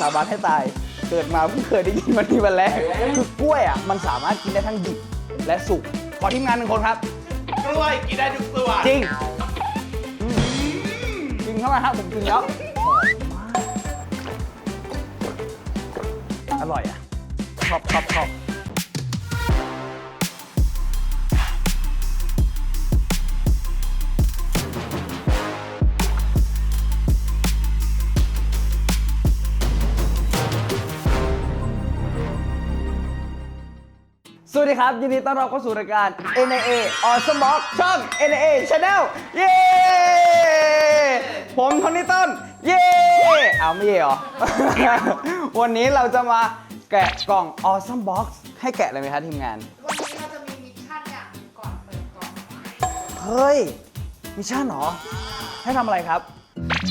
สาบานให้ตาย เกิดมาเพิ่งเคยได้ยินวันนี้วันแรก คือกล้วยอะมันสามารถกินได้ทั้งดิบและสุก ขอทีมงานหนึ่งคนครับ กล้วยกินได้ทุกส่วนจริงอืมจริงเข้ามาครับผมกินแล้วหอมมากอร่อยอะชอบชอบชอบ สวัสดีครับ ยินดีต้อนรับเข้าสู่รายการ NAA on s m o k ช่อง NAA Channel เย้ ผมโทนี่ต้น เย้ เอาไม่เย่เหรอ วันนี้เราจะมาแกะกล่อง Awesome Box ให้แกะเลยไหมครับทีมงาน วันนี้เราจะมีมิชชั่นอย่างหนึ่งก่อนเปิดกล่อง เฮ้ย มิชชั่นเหรอ ให้ทำอะไรครับ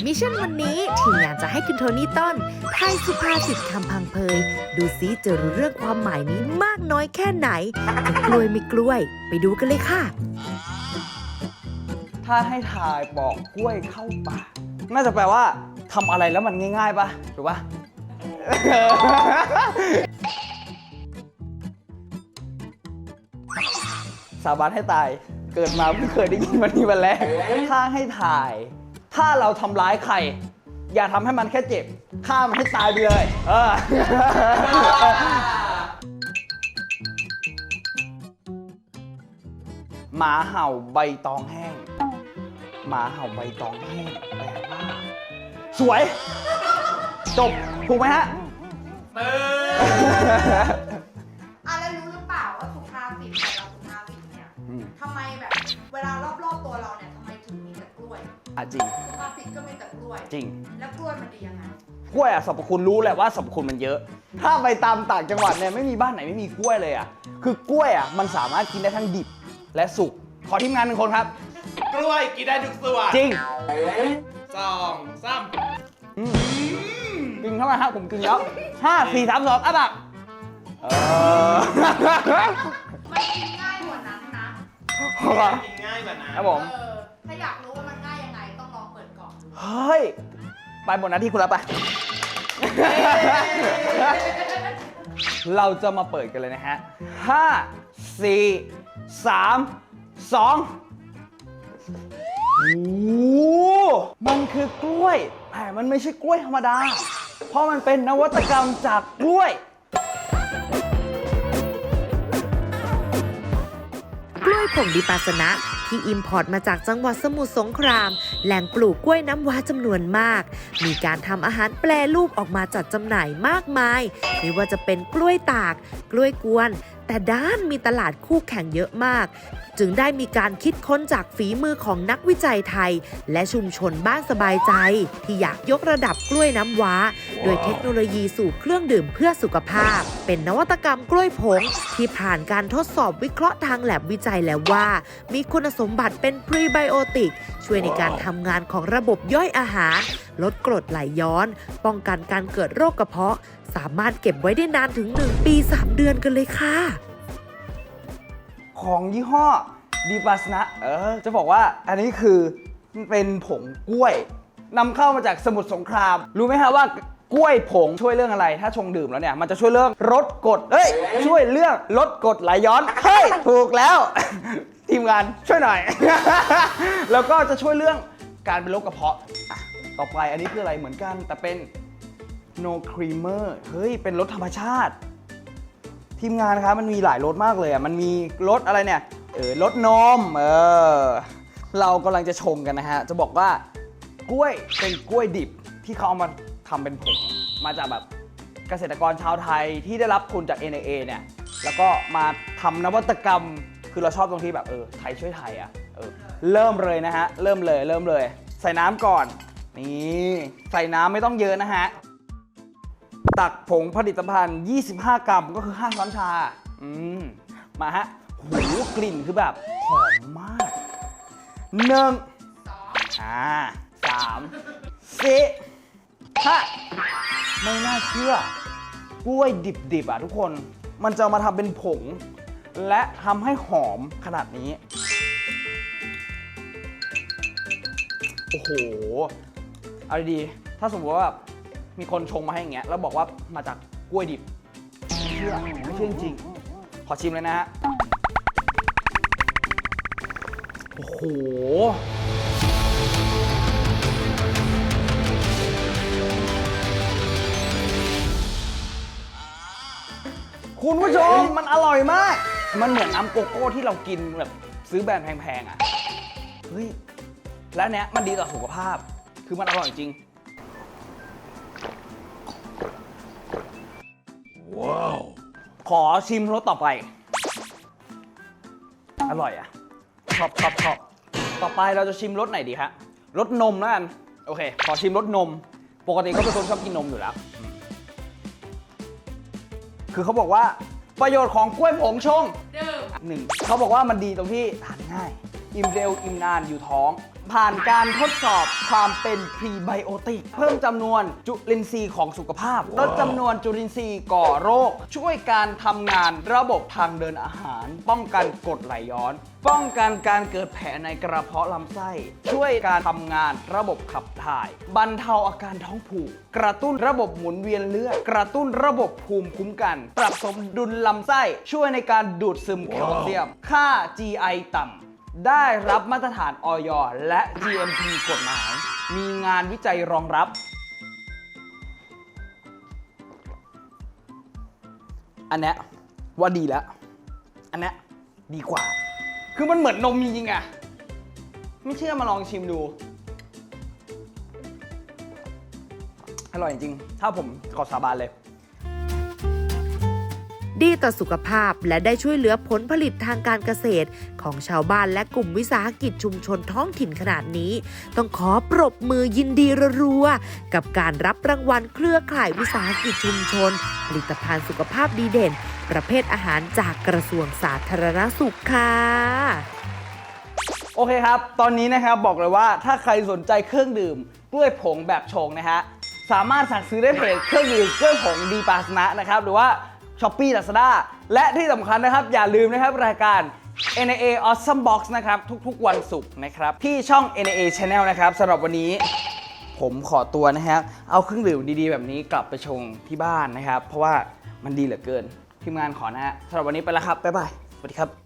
มิชชั่นวันนี้ทีมงานจะให้คุณโทนี่ต้นทายสุภาษิตคำพังเพย ดูซิจะรู้เรื่องความหมายนี้มากน้อยแค่ไหนจะกล้วยไม่กล้วย ไปดูกันเลยค่ะ ถ้าให้ทายปอกกล้วยเข้าปากน่าจะแปลว่าทำอะไรแล้วมันง่ายๆปะถูกปะ สาบานให้ตาย เกิดมาเพิ่งเคยได้ยินวันนี้วันแรก ถ้าให้ถ่าย ถ้าเราทำร้ายใคร อย่าทำให้มันแค่เจ็บฆ่ามันให้ตายไปเลย เออ หมาเห่าใบตองแห้ง หมาเห่าใบตองแห้งแปลว่าสวย จบ ถูกไหมฮะ จริงสุภาษิตก็มีแต่กล้วย จริง แล้วกล้วยมันดียังไง กล้วยอะสรรพคุณรู้แหละว่าสรรพคุณมันเยอะ ถ้าไปตามต่างจังหวัดเนี่ยไม่มีบ้านไหนไม่มีกล้วยเลยอะคือกล้วยอะมันสามารถกินได้ทั้งดิบและสุก ขอทีมงานหนึ่งคนครับ กล้วยกินได้ทุกส่วนจริงสองสามอืมกินเข้ามาครับผมกินแล้วห้าสี่สามสองอะบักเออ มันกินง่ายกว่านั้นนะ กินง่ายกว่านะครับผมเออถ้าอยากรู้ เฮ้ย ไปหมดหน้าที่คุณแล้วไป เราจะมาเปิดกันเลยนะฮะห้าสี่สามสองโอ้โหมันคือกล้วย แต่มันไม่ใช่กล้วยธรรมดา เพราะมันเป็นนวัตกรรมจากกล้วย กล้วยผงดิปาสนะ ที่อิมพอร์ตมาจากจังหวัดสมุทรสงคราม แหล่งปลูกกล้วยน้ำว้าจำนวนมาก มีการทำอาหารแปรรูปออกมาจัดจำหน่ายมากมาย ไม่ว่าจะเป็นกล้วยตาก กล้วยกวน แต่ด้านมีตลาดคู่แข่งเยอะมาก จึงได้มีการคิดค้นจากฝีมือของนักวิจัยไทย และชุมชนบ้านสบายใจ ที่อยากยกระดับกล้วยน้ำว้า โดยเทคโนโลยีสู่เครื่องดื่มเพื่อสุขภาพ เป็นนวัตกรรมกล้วยผง ที่ผ่านการทดสอบวิเคราะห์ทางแลบวิจัยแล้วว่า มีคุณสมบัติเป็นพรีไบโอติก ช่วยในการทำงานของระบบย่อยอาหาร ลดกรดไหลย้อน ป้องกันการเกิดโรคกระเพาะ สามารถเก็บไว้ได้นานถึง 1 ปี 3 เดือนกันเลยค่ะ ของยี่ห้อดีปาสนะเออจะบอกว่าอันนี้คือเป็นผงกล้วยนำเข้ามาจากสมุทรสงคราม รู้ไหมฮะว่ากล้วยผงช่วยเรื่องอะไร ถ้าชงดื่มแล้วเนี่ย มันจะช่วยเรื่องลดกรดเอ้ย ช่วยเรื่องลดกรดไหลย้อน เฮ้ย ถูกแล้ว ทีมงานช่วยหน่อย แล้วก็จะช่วยเรื่องการเป็นโรคกระเพาะอะต่อไปอันนี้คืออะไรเหมือนกันแต่เป็น no creamer เฮ้ย เป็นรสธรรมชาติ ทีมงานครับมันมีหลายรสมากเลยอะ มันมีรสอะไรเนี่ย เออรสนม เออ เรากำลังจะชงกันนะฮะ จะบอกว่ากล้วยเป็นกล้วยดิบที่เขาเอามาทำเป็นผง มาจากแบบเกษตรกรชาวไทยที่ได้รับทุนจาก NAA เนี่ย แล้วก็มาทำนวัตกรรม คือเราชอบตรงที่แบบเออ ไทยช่วยไทยอะ เออ เริ่มเลยนะฮะ เริ่มเลย เริ่มเลย ใส่น้ำก่อน นี่ ใส่น้ำไม่ต้องเยอะนะฮะ ตักผงผลิตภัณฑ์ 25 กรัมก็คือ 5 ช้อนชา อืม มาฮะ หูกลิ่นคือแบบหอมมากหนึ่งสองอ่าสามสี่ห้าไม่น่าเชื่อกล้วยดิบๆอะทุกคน มันจะมาทำเป็นผง และทำให้หอมขนาดนี้ โอ้โห เอาดีๆถ้าสมมติว่าแบบ มีคนชงมาให้อย่างเงี้ยแล้วบอกว่ามาจากกล้วยดิบไม่เชื่อไม่เชื่อจริงๆขอชิมเลยนะฮะโอ้โหคุณผู้ชมมันอร่อยมาก มันเหมือนน้ำโกโก้ที่เรากินแบบซื้อแบรนด์แพงๆอะ เฮ้ย แล้วเนี้ยมันดีต่อสุขภาพ คือมันอร่อยจริง ว้าว ขอชิมรสต่อไป อร่อยอะชอบชอบชอบต่อไปเราจะชิมรสไหนดีฮะรสนมแล้วกันโอเค ขอชิมรสนม ปกติก็เป็นคนชอบกินนมอยู่แล้วอืมคือเขาบอกว่าประโยชน์ของกล้วยผงชงดื่มหนึ่งเขาบอกว่ามันดีตรงที่ทานง่าย อิ่มเร็วอิ่มนานอยู่ท้อง ผ่านการทดสอบความเป็นพรีไบโอติก เพิ่มจำนวนจุลินทรีย์ของสุขภาพ ลดจำนวนจุลินทรีย์ก่อโรค ช่วยการทำงานระบบทางเดินอาหาร ป้องกันกรดไหลย้อน ป้องกันการเกิดแผลในกระเพาะลำไส้ ช่วยการทำงานระบบขับถ่าย บรรเทาอาการท้องผูก กระตุ้นระบบหมุนเวียนเลือด กระตุ้นระบบภูมิคุ้มกัน ปรับสมดุลลำไส้ ช่วยในการดูดซึมแคลเซียม ค่า GI ต่ำ ได้รับมาตรฐานออยและ GMP กฎหมาย มีงานวิจัยรองรับ อันเนี้ยว่าดีแล้ว อันเนี้ยดีกว่า คือมันเหมือนนมจริงๆอะไม่เชื่อมาลองชิมดู อร่อยจริง ถ้าผมขอสาบานเลย ดีต่อสุขภาพ และได้ช่วยเหลือผลผลิตทางการเกษตร ของชาวบ้านและกลุ่มวิสาหกิจชุมชนท้องถิ่นขนาดนี้ ต้องขอปรบมือยินดีรัวๆกับการรับรางวัลเครือข่ายวิสาหกิจชุมชน ผลิตภัณฑ์สุขภาพดีเด่น ประเภทอาหารจากกระทรวงสาธารณสุขค่ะโอเคครับ ตอนนี้นะครับบอกเลยว่าถ้าใครสนใจเครื่องดื่มกล้วยผงแบบชงนะฮะสามารถสั่งซื้อได้เพจเครื่องดื่มกล้วยผงดีปาสนะนะครับหรือว่า ช้อปปี้ลาซาด้าและที่สำคัญนะครับ อย่าลืมนะครับรายการ NAA Awesome Box นะครับ ทุกๆวันศุกร์นะครับ ที่ช่อง NAA Channel นะครับสำหรับวันนี้ผมขอตัวนะฮะเอาเครื่องดื่มดีๆ แบบนี้กลับไปชงที่บ้านนะครับ เพราะว่ามันดีเหลือเกินทีมงานขอนะฮะสำหรับวันนี้ไปแล้วครับบ๊ายบายสวัสดีครับ